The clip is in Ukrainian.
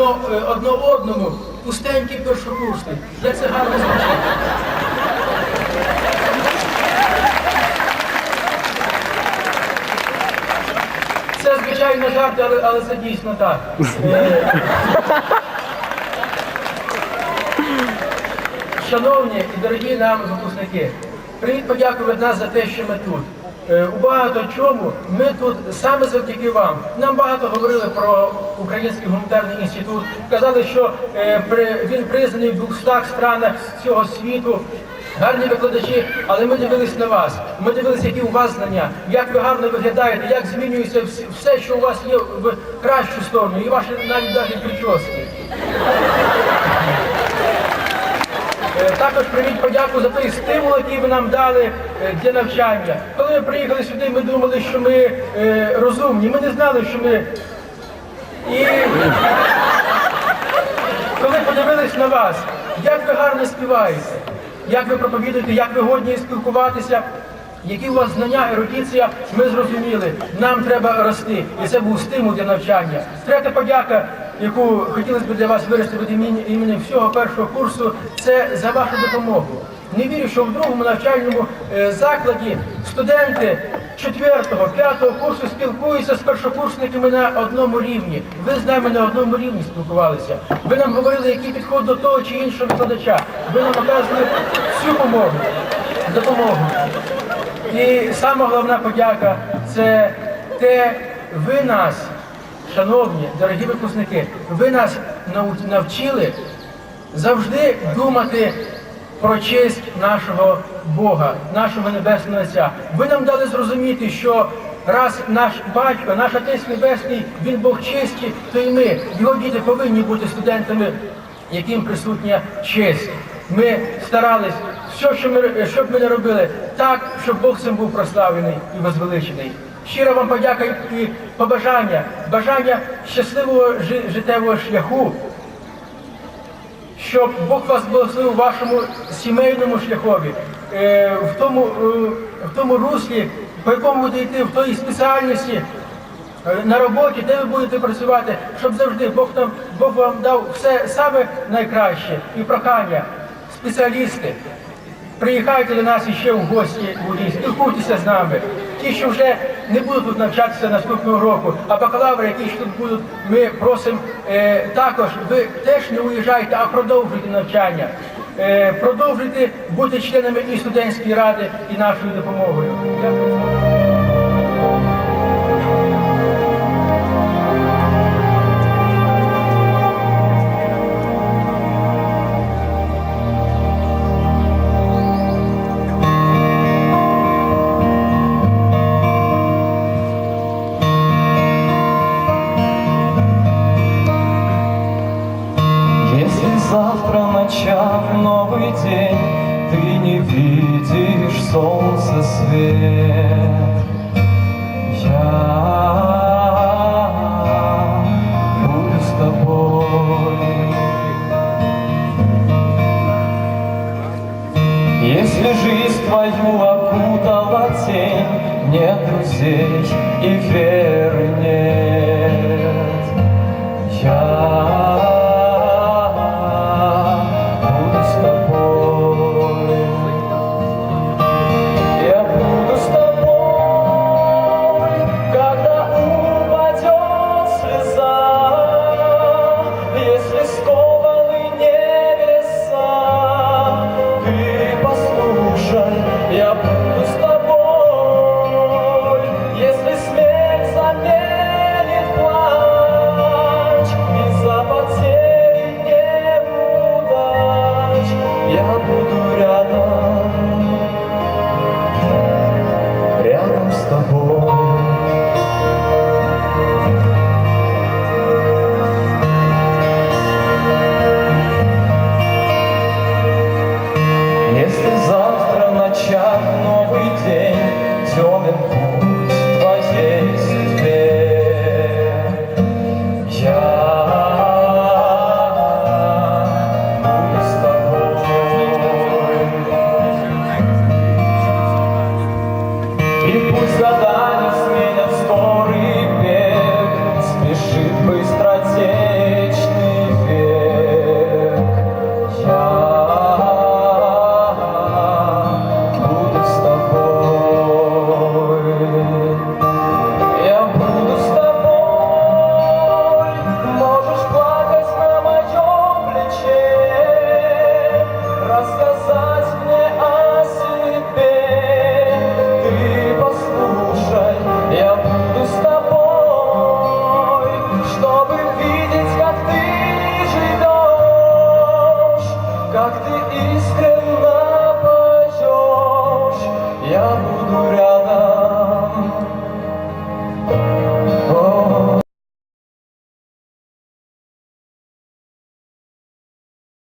одно, е, одно одному. Пустенький першокурсник. Як це гарно звучить. Це звичайно жарт, але, але це дійсно так. Е, Шановні і дорогі нам випускники, привіт подяку від нас за те, що ми тут. Е, У багато чому ми тут саме завдяки вам. Нам багато говорили про Український гуманітарний інститут. Казали, що е, він признаний в 200 странах цього світу. Гарні викладачі, але ми дивились на вас. Ми дивилися, які у вас знання, як ви гарно виглядаєте, як змінюється все, що у вас є в кращу сторону, і ваші навіть навіть прически. Е, також привіть подяку за той стимул, який ви нам дали е, для навчання. Коли ми приїхали сюди, ми думали, що ми е, розумні. Ми не знали, що ми. І коли подивились на вас, як ви гарно співаєте, як ви проповідуєте, як ви годні спілкуватися, які у вас знання, ерудиція, ми зрозуміли, нам треба рости. І це був стимул для навчання. Третя подяка, яку хотілося б для вас від імені, імені всього першого курсу, це за вашу допомогу. Не вірю, що в другому навчальному е, закладі студенти 4-го, 5-го курсу спілкуються з першокурсниками на одному рівні. Ви з нами на одному рівні спілкувалися. Ви нам говорили, який підход до того чи іншого викладача. Ви нам оказували всю помогу, допомогу. І сама головна подяка це те, ви нас, шановні, дорогі випускники, ви нас навчили завжди думати про честь нашого Бога, нашого Небесного Отця. Ви нам дали зрозуміти, що раз наш батько, наш Отець Небесний, він Бог честі, то і ми, його діти, повинні бути студентами, яким присутня честь. Ми старались, все, що ми, що б ми не робили, так, щоб Бог цим був прославлений і возвеличений. Щиро вам подяка і побажання, бажання щасливого жи- життєвого шляху, щоб Бог вас благословив у вашому сімейному шляхові, е, в тому, е, в тому руслі, по якому будете йти, в той спеціальності, е, на роботі, де ви будете працювати, щоб завжди Бог, нам, Бог вам дав все саме найкраще. І прохання, спеціалісти. Приїхайте до нас іще в гості спілкуйтеся з нами. Ті, що вже не будуть тут навчатися наступного року, а бакалаври, які ж тут будуть, ми просимо е, також, ви теж не уїжджайте, а продовжуйте навчання. Е, продовжуйте бути членами і студентської ради, і нашою допомогою. Жизнь твою окутала тень, Нет друзей и веры